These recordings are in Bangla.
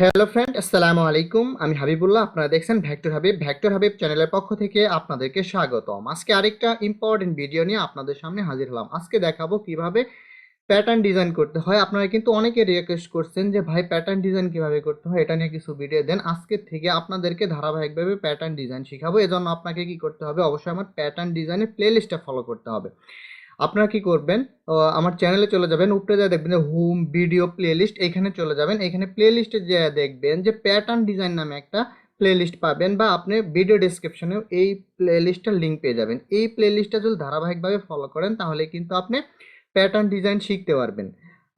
হ্যালো ফ্রেন্ড আসসালামু আলাইকুম আমি হাবিবুল্লাহ, আপনারা দেখছেন ভ্যাক্টর হাবিব ভ্যাক্টর হাবিব চ্যানেলের পক্ষ থেকে আপনাদেরকে স্বাগতম। আজকে আরেকটা ইম্পর্টেন্ট ভিডিও নিয়ে আপনাদের সামনে হাজির হলাম। আজকে দেখাবো কীভাবে প্যাটার্ন ডিজাইন করতে হয়। আপনারা কিন্তু অনেকে রিকোয়েস্ট করছেন যে, ভাই প্যাটার্ন ডিজাইন কীভাবে করতে হয়? এটা নিয়ে কিছু ভিডিও দেন। আজকে থেকে আপনাদেরকে ধারাবাহিকভাবে প্যাটার্ন ডিজাইন শেখাবো। এজন্য আপনাকে কি করতে হবে? অবশ্যই আমার প্যাটার্ন ডিজাইনের প্লেলিস্টটা ফলো করতে হবে। আপনারা কি করবেন আমার চ্যানেলে চলে যাবেন, উপরে যা দেখবেন যে হোম ভিডিও প্লেলিস্ট এখানে চলে যাবেন, এখানে প্লেলিস্টে যা দেখবেন যে প্যাটার্ন ডিজাইন নামে একটা প্লেলিস্ট পাবেন বা আপনি ভিডিও ডিসক্রিপশনেও এই প্লেলিস্টটার লিঙ্ক পেয়ে যাবেন। এই প্লেলিস্টটা যদি ধারাবাহিকভাবে ফলো করেন, তাহলে কিন্তু আপনি প্যাটার্ন ডিজাইন শিখতে পারবেন।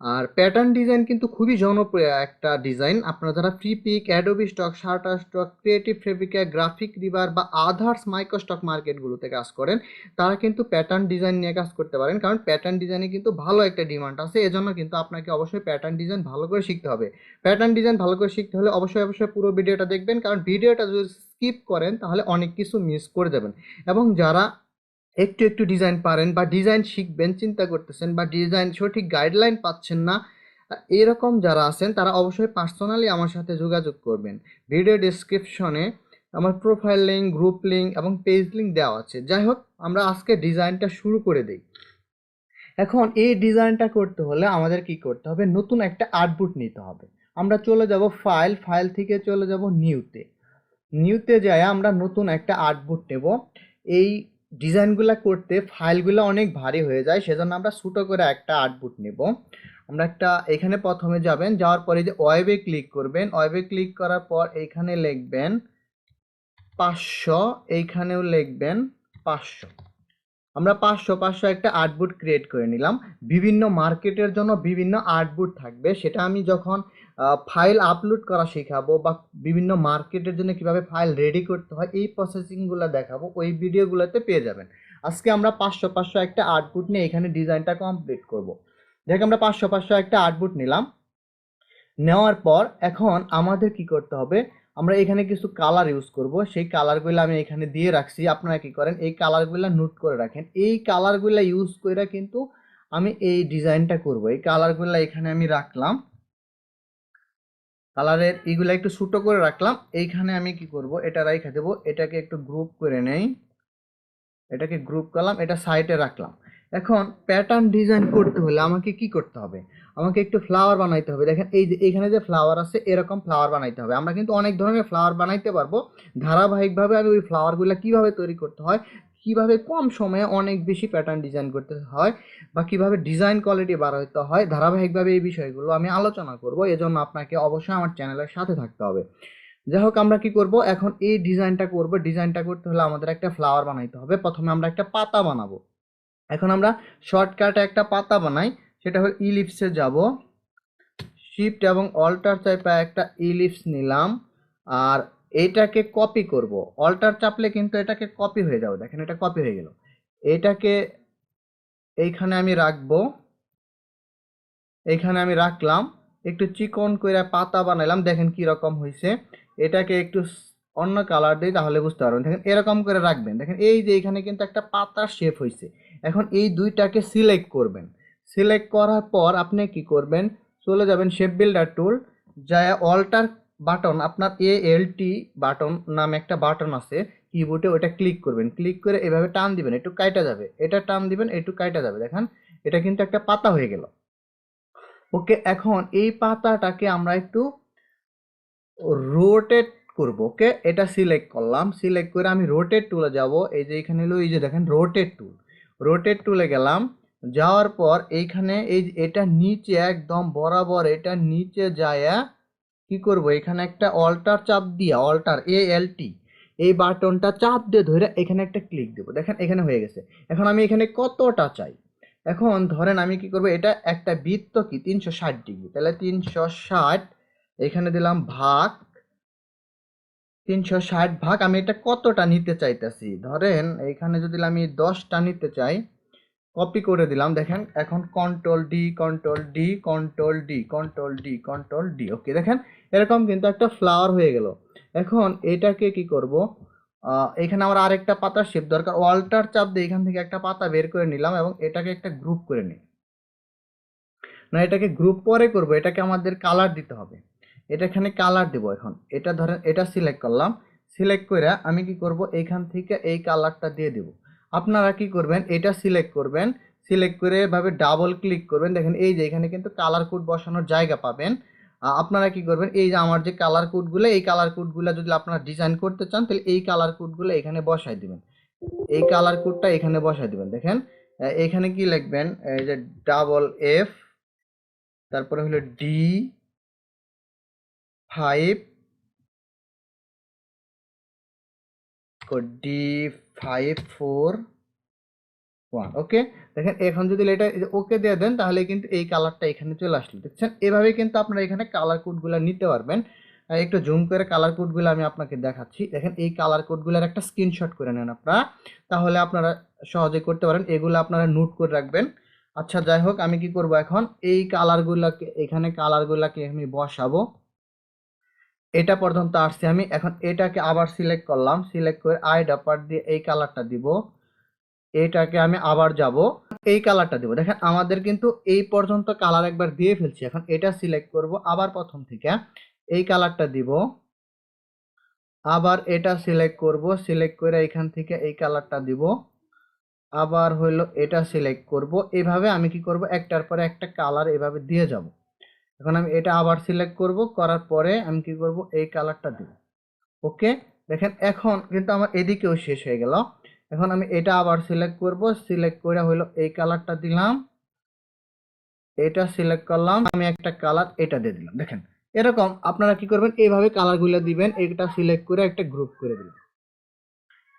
আর প্যাটার্ন ডিজাইন কিন্তু খুবই জনপ্রিয় একটা ডিজাইন আপনারা যারা Freepik Adobe Stock Shutterstock Creative Fabrica GraphicRiver বা আদার্স মাইক্রো স্টক মার্কেটগুলোতে কাজ করেন, তারা কিন্তু প্যাটার্ন ডিজাইন নিয়ে কাজ করতে পারেন। কারণ প্যাটার্ন ডিজাইনে কিন্তু ভালো একটা ডিমান্ড আছে, এজন্য কিন্তু আপনাকে অবশ্যই প্যাটার্ন ডিজাইন ভালো করে শিখতে হবে। প্যাটার্ন ডিজাইন ভালো করে শিখতে হলে অবশ্যই অবশ্যই পুরো ভিডিওটা দেখবেন, কারণ ভিডিওটা যদি স্কিপ করেন, তাহলে অনেক কিছু মিস করে দেবেন। এবং যারা একটু একটু ডিজাইন পারেন বা ডিজাইন শিখবেন, চিন্তা করতেছেন বা ডিজাইন সঠিক গাইডলাইন পাচ্ছেন না, এরকম যারা আছেন তারা অবশ্যই পার্সোনালি আমার সাথে যোগাযোগ করবেন। ভিডিও ডিসক্রিপশনে আমার প্রোফাইল লিঙ্ক গ্রুপ লিঙ্ক এবং পেজ লিঙ্ক দেওয়া আছে। যাই হোক, আমরা আজকে ডিজাইনটা শুরু করে দিই। এখন এই ডিজাইনটা করতে হলে আমাদের কি করতে হবে? নতুন একটা আর্টবুট নিতে হবে। আমরা চলে যাব ফাইল ফাইল থেকে চলে যাব নিউতে নিউতে যাই আমরা নতুন একটা আর্টবুট নেব। এই ডিজাইনগুলো করতে ফাইলগুলো অনেক ভারী হয়ে যায়, সেজন্য আমরা ছোটো করে একটা আর্টবুট নেব। আমরা একটা, এখানে প্রথমে যাবেন, যাওয়ার পরে যে ওয়েবে ক্লিক করবেন, ওয়েবে ক্লিক করার পর এইখানে লিখবেন পাঁচশো, এইখানেও লিখবেন পাঁচশো। আমরা পাঁচশো পাঁচশো একটা আর্টবুট ক্রিয়েট করে নিলাম। বিভিন্ন মার্কেটের জন্য বিভিন্ন আর্টবুট থাকবে, সেটা আমি যখন ফাইল আপলোড করা শেখাবো বা বিভিন্ন মার্কেটের জন্য কীভাবে ফাইল রেডি করতে হয়, এই প্রসেসিংগুলো দেখাবো, ওই ভিডিওগুলোতে পেয়ে যাবেন। আজকে আমরা পাঁচশো পাঁচশো একটা আর্টবুট নিয়ে এখানে ডিজাইনটা কমপ্লিট করব। দেখ আমরা পাঁচশো পাঁচশো একটা আর্টবুট নিলাম। নেওয়ার পর এখন আমাদের কি করতে হবে, আমরা এখানে কিছু কালার ইউজ করব। সেই কালারগুলো আমি এখানে দিয়ে রাখছি। আপনারা কি করেন, এই কালারগুলো নোট করে রাখেন। এই কালারগুলো ইউজ করে কিন্তু আমি এই ডিজাইনটা করব। এই কালারগুলো এখানে আমি রাখলাম। কালারের এইগুলো একটু ছোটো করে রাখলাম। এইখানে আমি কি করব? এটা রাইখা দেবো। এটাকে একটু গ্রুপ করে নেই। এটাকে গ্রুপ করলাম। এটা সাইডে রাখলাম। এখন প্যাটার্ন ডিজাইন করতে হলে আমাকে কি করতে হবে? আমাকে একটু ফ্লাওয়ার বানাইতে হবে। দেখেন, এই যে এখানে যে ফ্লাওয়ার আছে, এরকম ফ্লাওয়ার বানাইতে হবে। আমরা কিন্তু অনেক ধরনের ফ্লাওয়ার বানাইতে পারব। ধারাবাহিকভাবে আমি ওই ফ্লাওয়ারগুলো কীভাবে তৈরি করতে হয়? কীভাবে কম সময়ে অনেক বেশি প্যাটার্ন ডিজাইন করতে হয় বা কীভাবে ডিজাইন কোয়ালিটি বাড়াইতে হয় ধারাবাহিকভাবে এই বিষয়গুলো আমি আলোচনা করব, এজন্য আপনাকে অবশ্যই আমার চ্যানেলের সাথে থাকতে হবে। যাই হোক, আমরা কি করব? এখন এই ডিজাইনটা করব। ডিজাইনটা করতে হলে আমাদের একটা ফ্লাওয়ার বানাইতে হবে। প্রথমে আমরা একটা পাতা বানাবো। এখন আমরা শর্টকাটে একটা পাতা বানাই, সেটা হলো ইলিপসে যাব। শিফট এবং অল্টার চাইপা একটা ইলিপস নিলাম। আর এইটাকে কপি করব। অল্টার চাপলে কিন্তু এটাকে কপি হয়ে যাবে। দেখেন এটা কপি হয়ে গেল। এটাকে এইখানে আমি রাখব। এইখানে আমি রাখলাম। একটু চিকন করে পাতা বানাইলাম। দেখেন কি রকম হয়েছে এটাকে একটু অন্য কালার দিই তাহলে বুঝতে পারবেন। দেখেন এরকম করে রাখবেন। দেখেন এই যে এখানে কিন্তু একটা পাতার শেপ হয়েছে এখন এই দুইটাকে সিলেক্ট করবেন। সিলেক্ট করার পর আপনি কি করবেন? চলে যাবেন শেপ বিল্ডার টুল যা অল্টার বাটন, আপনার এ এল টি বাটন নামে একটা বাটন আছে কিবোর্ডে ওটা ক্লিক করবেন। ক্লিক করে এভাবে টান দিবেন, একটু কাইটা যাবে। এটা টান দিবেন, একটু কাইটা যাবে। দেখেন, এটা কিন্তু একটা পাতা হয়ে গেল। ওকে, এখন এই পাতাটাকে আমরা একটু রোটেট করব, ওকে? এটা সিলেক্ট করলাম। সিলেক্ট করে আমি রোটেট টুলে যাব। এই যে এখানে হলো, এই যে দেখেন রোটেট টুল রোটেট টুলে গেলাম। যাওয়ার পর এইখানে এই এটা নিচে একদম বরাবর এটা নিচে যায়া কি করব? এখানে একটা অল্টার চাপ দিয়া অল্টার এ এল টি এই বাটনটা চাপ দিয়ে ধরে এখানে একটা ক্লিক দেবো। দেখেন, এখানে হয়ে গেছে। এখন আমি এখানে কতটা চাই? এখন ধরেন আমি কি করব? এটা একটা বৃত্ত কি? তিনশো ষাট ডিগ্রি। তাহলে তিনশো ষাট, এখানে দিলাম ভাগ। তিনশো ষাট ভাগ, আমি এটা কতটা নিতে চাইতেছি? ধরেন, এখানে যদি আমি দশটা নিতে চাই কপি করে দিলাম, দেখেন, এখন control D control D control D control D control D okay দেখেন, এরকম কিন্তু একটা ফ্লাওয়ার হয়ে গেল। এখন এটাকে কি করব? এখানে আমার আরেকটা পাতার শেপ দরকার অল্টার চাপ দিয়ে এখান থেকে একটা পাতা বের করে নিলাম এবং এটাকে একটা গ্রুপ করে নিই। না, এটাকে গ্রুপ পরে করব, এটাকে আমাদের কালার দিতে হবে। এটা এখানে কালার দেব এখন, এটা ধরেন, এটা সিলেক্ট করলাম সিলেক্ট করে আমি কি করব? এইখান থেকে এই কালারটা দিয়ে দেব। আপনারা কি করবেন? এটা সিলেক্ট করবেন। সিলেক্ট করে এভাবে ডাবল ক্লিক করবেন। দেখেন এই যে এখানে কিন্তু কালার কোড বসানোর জায়গা পাবেন। আপনারা কি করবেন? এই যে আমার যে কালার কোডগুলো এই কালার কোডগুলো যদি আপনারা ডিজাইন করতে চান, তাহলে এই কালার কোডগুলো এখানে বসাই দিবেন। এই কালার কোডটা এখানে বসাই দিবেন। দেখেন এখানে কি লিখবেন? এই যে ডাবল এফ তারপরে হলো D five D five four one okay দেখেন, এখন যদি এটা ওকে দিয়ে দেন, তাহলে কিন্তু এই কালারটা এখানে চলে আসলো। দেখছেন? এভাবে কিন্তু আপনারা এখানে কালার কোডগুলো নিতে পারবেন। একটু জুম করে কালার কোডগুলো আমি আপনাকে দেখাচ্ছি। দেখেন, এই কালার কোডগুলোর একটা স্ক্রিনশট করে নেন আপনারা। তাহলে আপনারা সহজে করতে পারেন। এগুলো আপনারা নোট করে রাখবেন। আচ্ছা যাই হোক, আমি কি করব এখন? এই কালারগুলোকে এখানে কালারগুলোকে আমি বসাবো। এটা পর্যন্ত আসছে। আমি এখন এটাকে আবার সিলেক্ট করলাম। সিলেক্ট করে আই ডাপার দিয়ে এই কালারটা দিব। এটাকে আমি আবার যাব। এই কালারটা দিব। দেখেন, আমাদের কিন্তু এই পর্যন্ত কালার একবার দিয়ে ফেলছি। এখন এটা সিলেক্ট করব আবার প্রথম থেকে। এই কালারটা দিব। আবার এটা সিলেক্ট করব। সিলেক্ট করে এখান থেকে এই কালারটা দিব। আবার হইল এটা সিলেক্ট করব। এভাবে আমি কি করব? একটার পরে একটা কালার এভাবে দিয়ে যাব। এখন আমি এটা আবার সিলেক্ট করব, করার পরে আমি কি করব, এই কালারটা দিব। ওকে দেখেন এখন কিন্তু আমার এদিকেও শেষ হয়ে গেল। এখন আমি এটা আবার সিলেক্ট করব সিলেক্ট করে হলো এই কালারটা দিলাম। এটা সিলেক্ট করলাম, আমি একটা কালার এটা দিয়ে দিলাম। দেখেন, এরকম আপনারা কি করবেন, এইভাবে কালারগুলো দিবেন, এটা সিলেক্ট করে একটা গ্রুপ করে দিলাম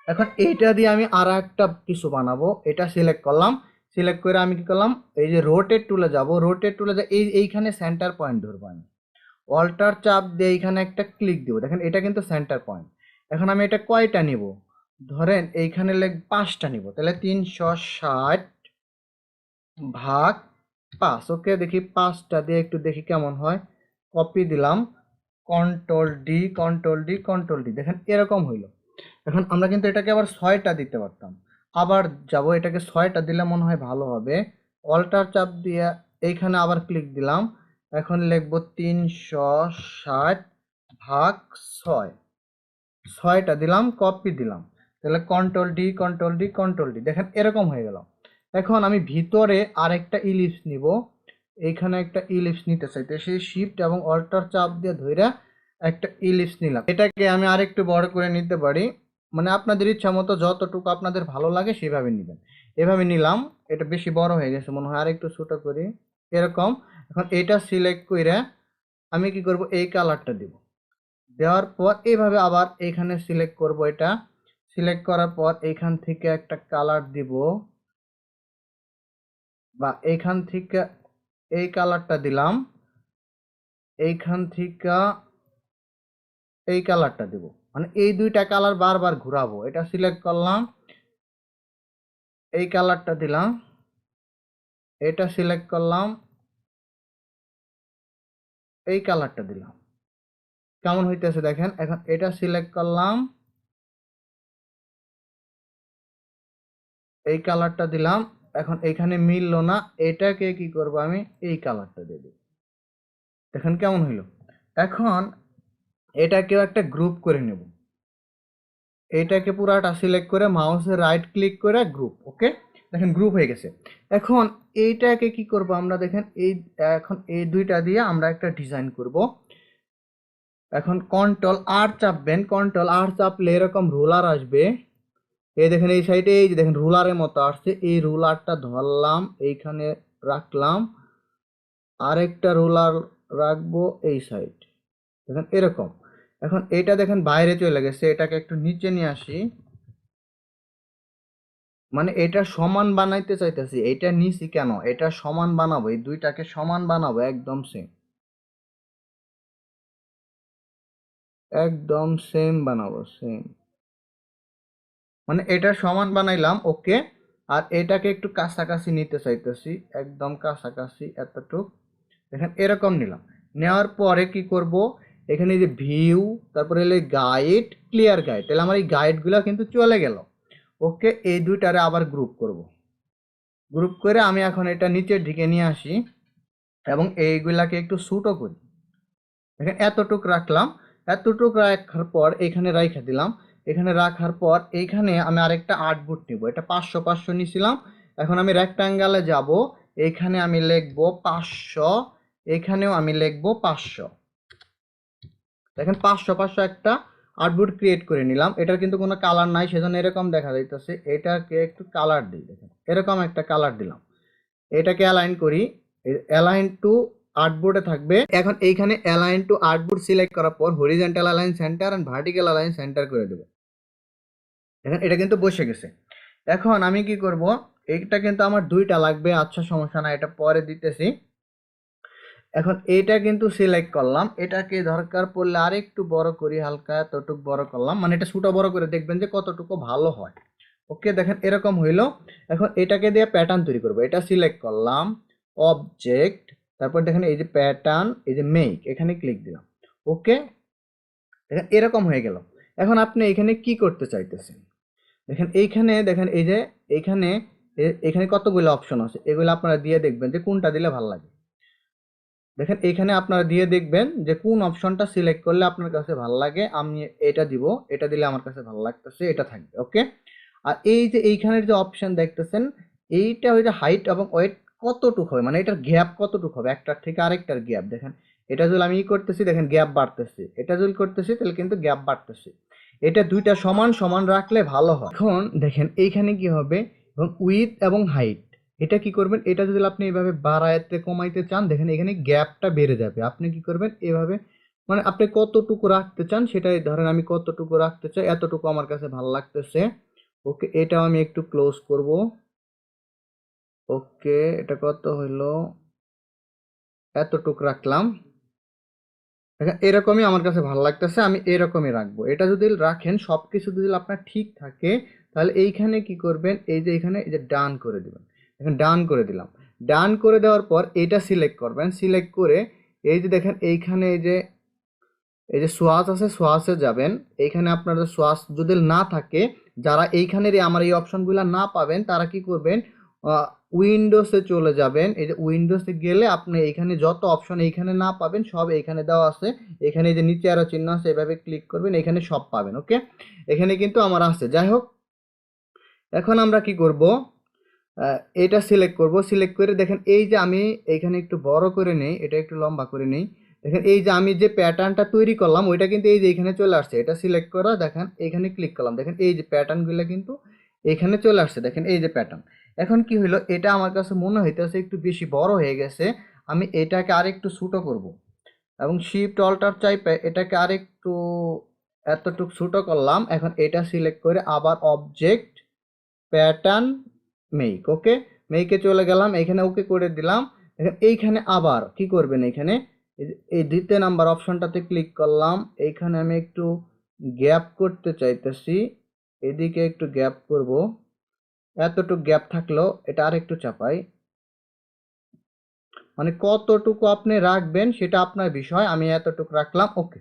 এখন এইটা দিয়ে আমি আর একটা কিছু বানাবো, এটা সিলেক্ট করলাম। সিলেক্ট করে আমি কি করলাম, এই যে রোটেট টুলে যাব রোটেট টুলে যা, এই, এইখানে সেন্টার পয়েন্ট ধরবো আমি। অল্টার চাপ দিয়ে এইখানে একটা ক্লিক দিব। দেখেন এটা কিন্তু সেন্টার পয়েন্ট এখন আমি এটা কয়টা নিব? ধরেন এইখানে লেখ পাঁচটা নিব। তাহলে তিনশো ষাট ভাগ পাঁচ। ওকে, দেখি পাঁচটা দিয়ে একটু দেখি কেমন হয়। কপি দিলাম। Control D control D control D দেখেন এরকম হইল। এখন আমরা কিন্তু এটাকে আবার ছয়টা দিতে পারতাম। আবার যাব, এটাকে ছয়টা দিলে মনে হয় ভালো হবে। অল্টার চাপ দিয়ে এইখানে আবার ক্লিক দিলাম। এখন লিখব তিনশো ষাট ভাগ ছয়। ছয়টা দিলাম কপি দিলাম। তাহলে control D control D control D দেখেন, এরকম হয়ে গেল। এখন আমি ভিতরে আরেকটা ইলিপস নিব। এইখানে একটা ইলিপস নিতে চাই। তো সেই শিফট এবং অল্টার চাপ দিয়ে ধরে একটা ইলিপস নিলাম। এটাকে আমি আরেকটু বড় করে নিতে পারি। মানে আপনাদের ইচ্ছা মতো যতটুকু আপনাদের ভালো লাগে সেভাবে নেবেন। এভাবে নিলাম, এটা বেশি বড় হয়ে গেছে, মনে হয় আরেকটু ছোট করি। এরকম, এখন এটা সিলেক্ট করে আমি কি করব, এই কালারটা দিব। দেওয়ার পর এইভাবে আবার এইখানে সিলেক্ট করব এটা। সিলেক্ট করার পর এইখান থেকে একটা কালার দিব। বা এইখান থেকে এই কালারটা দিলাম। এইখান থেকে এই কালারটা দিব। মানে এই দুইটা কালার বারবার ঘুরাবো। এটা সিলেক্ট করলাম, এই কালারটা দিলাম, এটা সিলেক্ট করলাম, এই কালারটা দিলাম। কেমন হইতেছে দেখেন, এখন এটা সিলেক্ট করলাম, এই কালারটা দিলাম, এখন এখানে মিললো না, এটাকে কি করব আমি, এই কালারটা দেব। দেখেন কেমন হইল। এখন এটাকেও একটা গ্রুপ করে নেব। এটাকে পুরাটা সিলেক্ট করে মাউসে রাইট ক্লিক করে গ্রুপ ওকে দেখেন গ্রুপ হয়ে গেছে। এখন এইটাকে কি করব আমরা? দেখেন এই, এখন এই দুইটা দিয়ে আমরা একটা ডিজাইন করব। এখন কন্ট্রোল আর চাপবেন। কন্ট্রোল আর চাপলে এরকম রোলার আসবে। এই দেখেন এই সাইডে এই যে দেখেন রুলারের মতো আসছে। এই রুলারটা ধরলাম, এইখানে রাখলাম। আরেকটা রুলার রাখব এই সাইড দেখেন এরকম। এখন এটা দেখেন বাইরে চলে গেছে এটাকে একটু নিচে নিয়ে আসি। মানে এটা সমান বানাইতে চাইতেছি, এটা নিছি কেন? এটা সমান বানাবো, এই দুইটাকে সমান বানাবো, একদম সেম একদম সেম বানাবো সেম মানে এটা সমান বানাইলাম, ওকে। আর এটাকে একটু কাছাকাছি নিতে চাইতেছি, একদম কাছাকাছি, এতটুক। দেখেন এরকম নিলাম। নেওয়ার পরে কি করব? এখানে যে ভিউ তারপরে হলো গাইড ক্লিয়ার গাইড তাহলে আমার এই গাইডগুলো কিন্তু চলে গেল। ওকে, এই দুইটারে আবার গ্রুপ করব। গ্রুপ করে আমি এখন এটা নিচে ঢেকে নিয়ে আসি এবং এইগুলাকে একটু ছোটো করি। দেখেন এতটুক রাখলাম। এতটুক রাখার পর এখানে রাইখা দিলাম। এখানে রাখার পর এইখানে আমি আরেকটা আট বুট নিব। এটা পাঁচশো পাঁচশো নিয়েছিলাম এখন আমি রেক্টাঙ্গালে যাব। এখানে আমি লিখব পাঁচশো। এখানেও আমি লিখব পাঁচশো। দেখেন পাঁচশো পাঁচশো একটা আউটপুট ক্রিয়েট করে নিলাম। এটার কিন্তু কোনো কালার নাই, সেজন্য এরকম দেখা যাইতেছে। এটাকে একটু কালার দিই, দেখেন। এরকম একটা কালার দিলাম। এটাকে অ্যালাইন করি। অ্যালাইন টু আর্টবোর্ডে থাকবে। এখন এইখানে অ্যালাইন টু আর্টবোর্ড সিলেক্ট করার পর horizontal align center and vertical align center করে দেবো। দেখেন, এটা কিন্তু বসে গেছে। এখন আমি কি করব? এইটা কিন্তু আমার দুইটা লাগবে আচ্ছা সমস্যা না এটা পরে দিতেছি। এখন এইটা কিন্তু সিলেক্ট করলাম। এটাকে দরকার পড়লে আরেকটু বড় করি, হালকা এতটুকু বড় করলাম। মানে এটা ছোট বড় করে দেখবেন যে কতটুকু ভালো হয়। ওকে দেখেন এরকম হইল। এখন এটাকে দিয়ে প্যাটার্ন তৈরি করব। এটা সিলেক্ট করলাম। অবজেক্ট তারপর দেখেন এই যে প্যাটার্ন এই যে মেক এখানে ক্লিক দিলাম। ওকে দেখেন এরকম হয়ে গেল। এখন আপনি এখানে কি করতে চাইতেছেন? দেখেন এইখানে, দেখেন এই যে, এইখানে, এ- এখানে কতগুলো অপশন আছে? এগুলো আপনারা দিয়ে দেখবেন যে কোনটা দিলে ভালো লাগে। দেখেন, এখানে আপনারা দিয়ে দেখবেন যে কোন অপশনটা সিলেক্ট করলে আপনার কাছে ভালো লাগে। আমি এটা দিব, এটা দিলে আমার কাছে ভালো লাগতেছে, এটা থাকবে, ওকে? আর এই যে এইখানের যে অপশন দেখতেছেন, এইটা যে হাইট এবং ওয়েট কতটুকু হবে? মানে এটার গ্যাপ কতটুকু হবে? একটার থেকে আরেকটার গ্যাপ। দেখেন, এটা যদি আমি ই করতেছি, দেখেন গ্যাপ বাড়তেছে। এটা যদি করতেছি, তাহলে কিন্তু গ্যাপ বাড়তেছে। এটা দুইটা সমান সমান রাখলে ভালো হয়। এখন দেখেন, এইখানে কি হবে? এবং উইথ এবং হাইট। এটা কি করবেন? এটা যদি আপনি এভাবে বাড়াইতে, কমাইতে চান, দেখেন এখানে গ্যাপটা বেড়ে যাবে। আপনি কি করবেন? এভাবে মানে আপনি কতটুকু রাখতে চান সেটাই ধরেন আমি কতটুকু রাখতে চাই, এতটুকু আমার কাছে ভালো লাগতেছে। ওকে, এটাও আমি একটু ক্লোজ করব। ওকে, এটা কত হইল? এতটুক রাখলাম। দেখেন, এরকমই আমার কাছে ভালো লাগতেছে, আমি এরকমই রাখব। এটা যদি রাখেন সব কিছু যদি আপনার ঠিক থাকে, তাহলে এইখানে কি করবেন? এই যে এখানে, এই যে ডান করে দিবেন। এখন ডান করে দিলাম। ডান করে দেওয়ার পর এটা সিলেক্ট করবেন। সিলেক্ট করে এই যে দেখেন এইখানে এই যে এই যে সোয়াস আছে সোয়াসে যাবেন। এইখানে আপনাদের সোয়াস যদি না থাকে, যারা এইখানের আমার এই অপশনগুলো না পাবেন, তারা কি করবেন উইন্ডোসে চলে যাবেন। এই যে উইন্ডোসে গেলে আপনি এইখানে যত অপশন এইখানে না পাবেন, সব এইখানে দেওয়া আছে। এখানে যে নিচে আরও চিহ্ন আছে, এভাবে ক্লিক করবেন এখানে সব পাবেন ওকে এখানে কিন্তু আমার আছে। যাই হোক, এখন আমরা কি করব? এটা সিলেক্ট করব। সিলেক্ট করে দেখেন এই যে আমি এখানে একটু বড় করে নেই, এটা একটু লম্বা করে নেই। দেখেন এই যে আমি যে প্যাটার্নটা তৈরি করলাম, ওইটা কিন্তু এই যে এখানে চলে আসছে। এটা সিলেক্ট করা, দেখেন এখানে ক্লিক করলাম। দেখেন এই যে প্যাটার্নগুলো কিন্তু এখানে চলে আসছে। দেখেন এই যে প্যাটার্ন এখন কি হলো এটা আমার কাছে মনে হইতেছে একটু বেশি বড় হয়ে গেছে, আমি এটাকে আর একটু ছোটো করব। এবং শিফট অল্টার চাইপে এটাকে আরেকটু এতটুকু ছোটো করলাম। এখন এটা সিলেক্ট করে আবার অবজেক্ট প্যাটার্ন মেক ওকে মেইকে চলে গেলাম, এখানে ওকে করে দিলাম। এইখানে আবার কি করবেন এখানে? এই দ্বিতীয় নাম্বার অপশনটাতে ক্লিক করলাম। এইখানে আমি একটু গ্যাপ করতে চাইতেছি। এদিকে একটু গ্যাপ করব। এতটুকু গ্যাপ থাকল, এটা আর একটু চাপাই। মানে কতটুকু আপনি রাখবেন সেটা আপনার বিষয়, আমি এতটুকু রাখলাম ওকে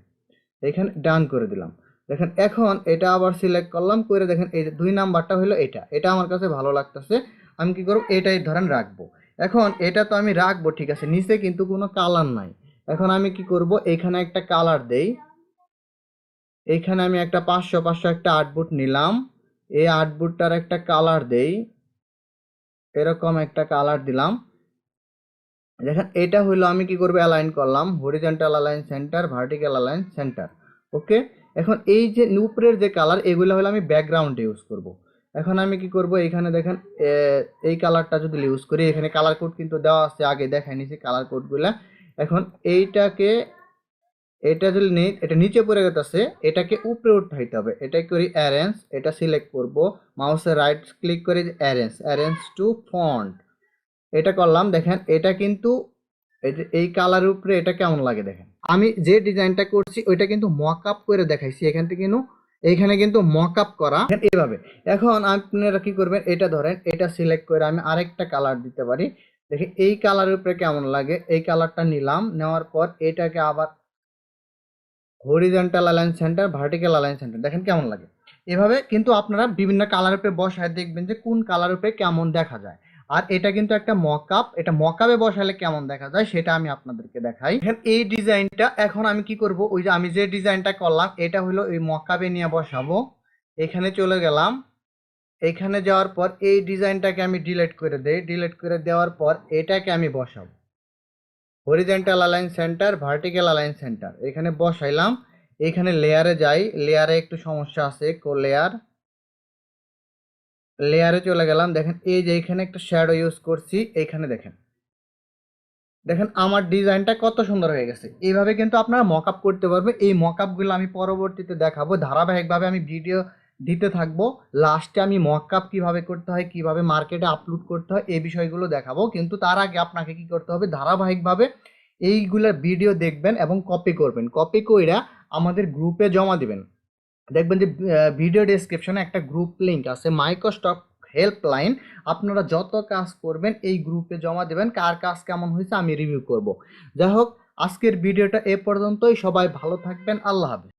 এখানে ডান করে দিলাম। দেখেন, এখন এটা আবার সিলেক্ট করলাম করে দেখেন এই দুই নাম্বারটা হলো এটা। এটা আমার কাছে ভালো লাগতেছে, আমি কি করব? এটাই ধরেন রাখব। এখন এটা তো আমি রাখব, ঠিক আছে, নিচে কিন্তু কোনো কালার নাই। এখন আমি কি করব? এখানে একটা কালার দেই। এইখানে আমি একটা পাঁচশো পাঁচশো একটা আর্টবুট নিলাম। এই আর্টবুটটার একটা কালার দেই। এরকম একটা কালার দিলাম। দেখেন, এটা হইল আমি কি করব? অ্যালাইন করলাম। Horizontal align center vertical align center okay এখন এই যে উপরের যে কালার এগুলো হলো আমি ব্যাকগ্রাউন্ডে ইউজ করব। এখন আমি কি করব? এখানে দেখেন এই কালারটা যদি ইউজ করি, এখানে কালার কোড কিন্তু দেওয়া আছে, আগে দেখাই নিছি কালার কোডগুলা এখন এইটাকে, এটা যদি নেই, এটা নিচে পড়ে গেছে এটাকে উপরে উঠাইতে হবে। এটা করি অ্যারেঞ্জ এটা সিলেক্ট করব। মাউসে রাইট ক্লিক করে অ্যারেঞ্জ অ্যারেঞ্জ টু ফন্ট এটা করলাম, দেখেন, এটা কিন্তু এই কালারের উপরে এটা কেমন লাগে দেখেন? আমি যে ডিজাইনটা করছি, ওইটা কিন্তু মক আপ করে দেখাইছি। এখান থেকে কিন্তু, এইখানে কিন্তু মক আপ করা এইভাবে। এখন আপনারা কি করবেন, এটা ধরেন, এটা সিলেক্ট করে আমি আরেকটা কালার দিতে পারি। দেখি এই কালারের উপরে কেমন লাগে? এই কালারটা নিলাম, নেওয়ার পর এটাকে আবার horizontal align center vertical align center দেখেন কেমন লাগে। এভাবে কিন্তু আপনারা বিভিন্ন কালার উপরে বসায় দেখবেন যে কোন কালার উপরে কেমন দেখা যায়। আর এটা কিন্তু একটা মকআপ এটা মকআপে বসালে কেমন দেখা যায় সেটা আমি আপনাদেরকে দেখাই। এই ডিজাইনটা এখন আমি কি করব? ওই যে আমি যে ডিজাইনটা করলাম, এটা হলো এই মকআপে নিয়ে বসাবো। এখানে চলে গেলাম। এখানে যাওয়ার পর এই ডিজাইনটাকে আমি ডিলেট করে দেই। ডিলেট করে দেওয়ার পর এটাকে আমি বসাবো। Horizontal align center vertical align center এখানে বসাইলাম। এখানে লেয়ারে যাই। লেয়ারে একটু সমস্যা আছে কো লেয়ার লেয়ারে চলে গেলাম। দেখেন, এই যে এখানে একটা শ্যাডো ইউজ করছি, এইখানে দেখেন। দেখেন, আমার ডিজাইনটা কত সুন্দর হয়ে গেছে। এইভাবে কিন্তু আপনারা মকআপ করতে পারবে এই মকআপগুলো আমি পরবর্তীতে দেখাবো। ধারাবাহিকভাবে আমি ভিডিও দিতে থাকব। লাস্টে আমি মকআপ কীভাবে করতে হয়, কীভাবে মার্কেটে আপলোড করতে হয়, এই বিষয়গুলো দেখাবো। কিন্তু তার আগে আপনাকে কি করতে হবে? ধারাবাহিকভাবে এইগুলোর ভিডিও দেখবেন এবং কপি করবেন। কপি কইরা আমাদের গ্রুপে জমা দিবেন। দেখবেন যে ভিডিও ডেসক্রিপশনে একটা গ্রুপ লিঙ্ক আছে মাইক্রোস্টক হেল্পলাইন আপনারা যত কাজ করবেন, এই গ্রুপে জমা দেবেন, কার কাজ কেমন হয়েছে আমি রিভিউ করব। যাই হোক, আজকের ভিডিওটা এ পর্যন্তই। সবাই ভালো থাকবেন। আল্লাহ হাফেজ।